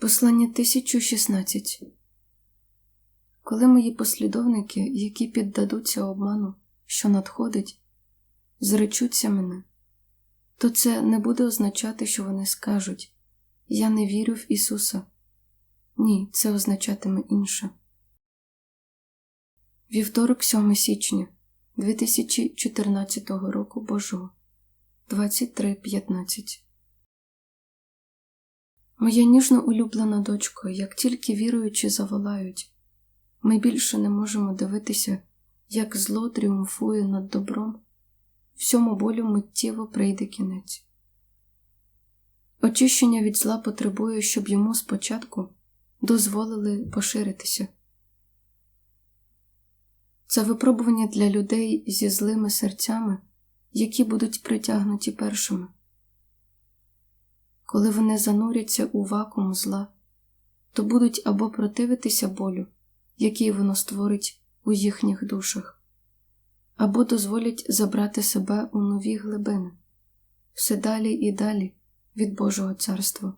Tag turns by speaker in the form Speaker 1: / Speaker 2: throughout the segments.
Speaker 1: Послання 1016 Коли мої послідовники, які піддадуться обману, що надходить, зречуться мене, то це не буде означати, що вони скажуть Я не вірю в Ісуса. Ні, це означатиме інше. Вівторок 7 січня 2014 року Божого 23.15 Моя ніжно улюблена дочко, як тільки віруючи заволають, ми більше не можемо дивитися, як зло тріумфує над добром, всьому болю миттєво прийде кінець. Очищення від зла потребує, щоб йому спочатку дозволили поширитися. Це випробування для людей зі злими серцями, які будуть притягнуті першими. Коли вони зануряться у вакуум зла, то будуть або противитися болю, який воно створить у їхніх душах, або дозволять забрати себе у нові глибини, все далі і далі від Божого царства.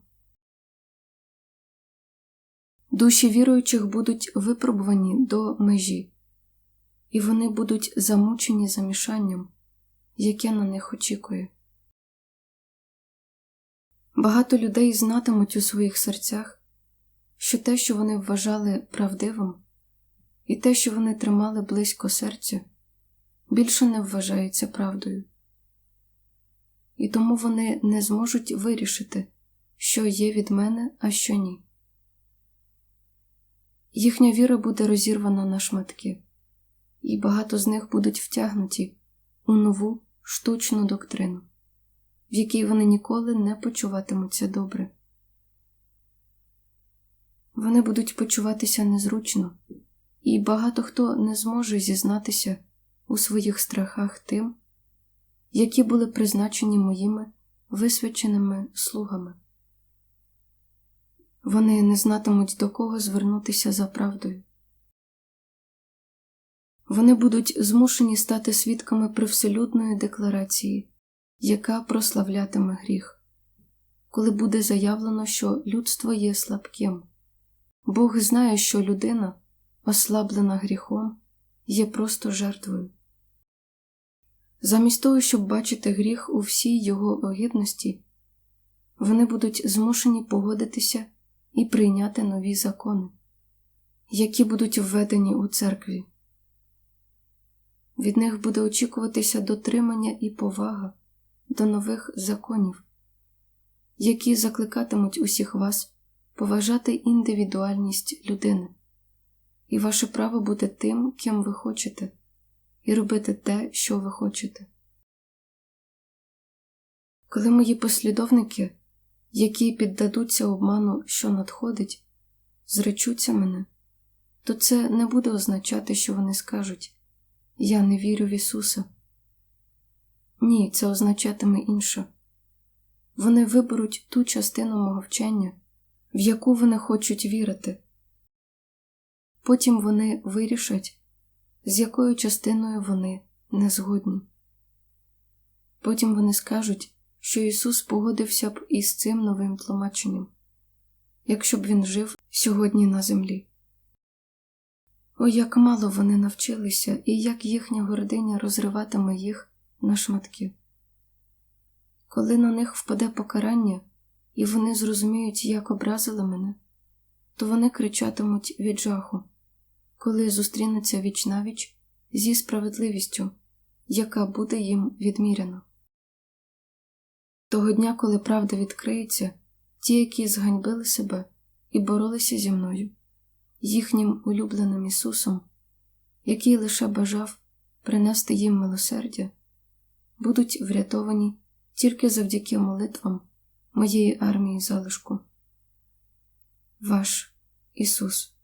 Speaker 1: Душі віруючих будуть випробувані до межі, і вони будуть замучені замішанням, яке на них очікує. Багато людей знатимуть у своїх серцях, що те, що вони вважали правдивим, і те, що вони тримали близько серця, більше не вважається правдою. І тому вони не зможуть вирішити, що є від мене, а що ні. Їхня віра буде розірвана на шматки, і багато з них будуть втягнуті у нову штучну доктрину в якій вони ніколи не почуватимуться добре. Вони будуть почуватися незручно, і багато хто не зможе зізнатися у своїх страхах тим, які були призначені моїми висвяченими слугами. Вони не знатимуть до кого звернутися за правдою. Вони будуть змушені стати свідками привселюдної декларації яка прославлятиме гріх, коли буде заявлено, що людство є слабким. Бог знає, що людина, ослаблена гріхом, є просто жертвою. Замість того, щоб бачити гріх у всій його огидності, вони будуть змушені погодитися і прийняти нові закони, які будуть введені у церкві. Від них буде очікуватися дотримання і повага до нових законів, які закликатимуть усіх вас поважати індивідуальність людини і ваше право бути тим, ким ви хочете, і робити те, що ви хочете. Коли мої послідовники, які піддадуться обману, що надходить, зречуться мене, то це не буде означати, що вони скажуть Я не вірю в Ісуса. Ні, це означатиме інше. Вони виберуть ту частину мого вчення, в яку вони хочуть вірити. Потім вони вирішать, з якою частиною вони не згодні. Потім вони скажуть, що Ісус погодився б із цим новим тлумаченням, якщо б Він жив сьогодні на землі. О, як мало вони навчилися, і як їхня гординя розриватиме їх на шматки. Коли на них впаде покарання, і вони зрозуміють, як образили мене, то вони кричатимуть від жаху, коли зустрінуться віч навіч зі справедливістю, яка буде їм відміряна. Того дня, коли правда відкриється, ті, які зганьбили себе і боролися зі мною, їхнім улюбленим Ісусом, який лише бажав принести їм милосердя будуть врятовані тільки завдяки молитвам моєї армії залишку. Ваш Ісус.